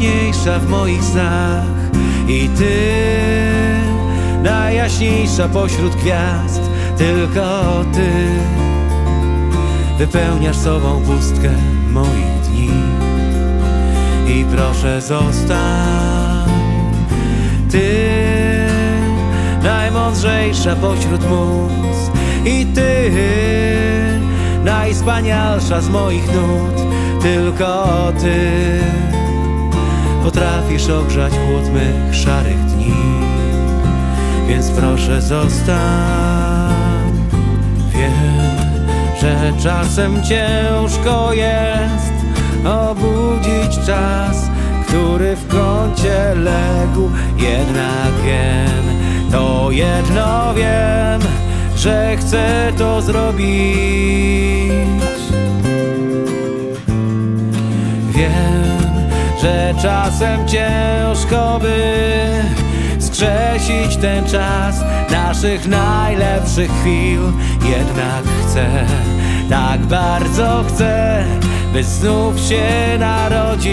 najpiękniejsza w moich snach. I Ty najjaśniejsza pośród gwiazd, tylko Ty wypełniasz sobą pustkę moich dni. I proszę zostań Ty najmądrzejsza pośród mus i Ty najwspanialsza z moich nut, tylko Ty potrafisz ogrzać chłód mych szarych dni, więc proszę zostań. Wiem, że czasem ciężko jest obudzić czas, który w kącie legł, jednak wiem, to jedno wiem, że chcę to zrobić. Wiem, że czasem ciężko by skrzesić ten czas naszych najlepszych chwil. Jednak chcę, tak bardzo chcę, by znów się narodził.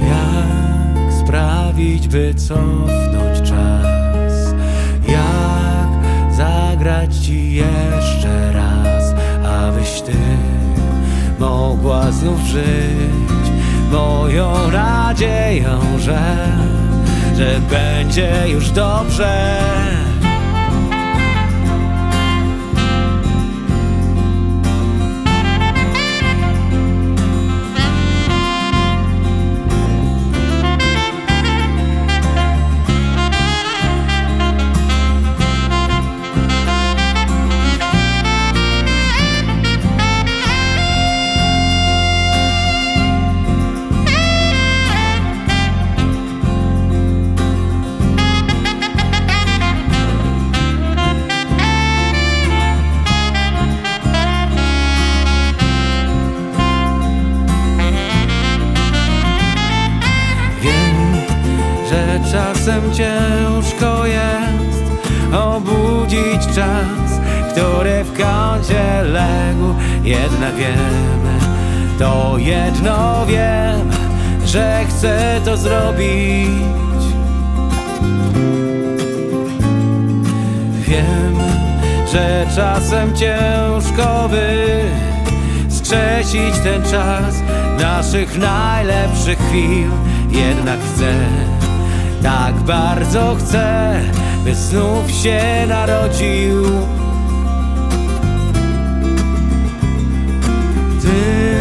Jak sprawić, by cofnąć czas? Jak zagrać ci jeszcze raz, abyś ty mogła znów żyć moją nadzieją, że, że będzie już dobrze. Czasem ciężko jest obudzić czas, który w kącie legł. Jednak wiem, to jedno wiem, że chcę to zrobić. Wiem, że czasem ciężko by skrzesić ten czas naszych najlepszych chwil. Jednak chcę, tak bardzo chcę, by znów się narodził. Ty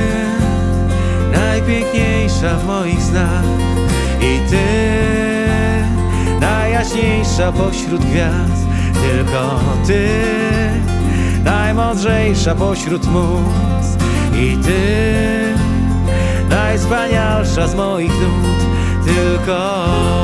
najpiękniejsza w moich snach i Ty najjaśniejsza pośród gwiazd, tylko Ty najmądrzejsza pośród mus i Ty najwspanialsza z moich nut, tylko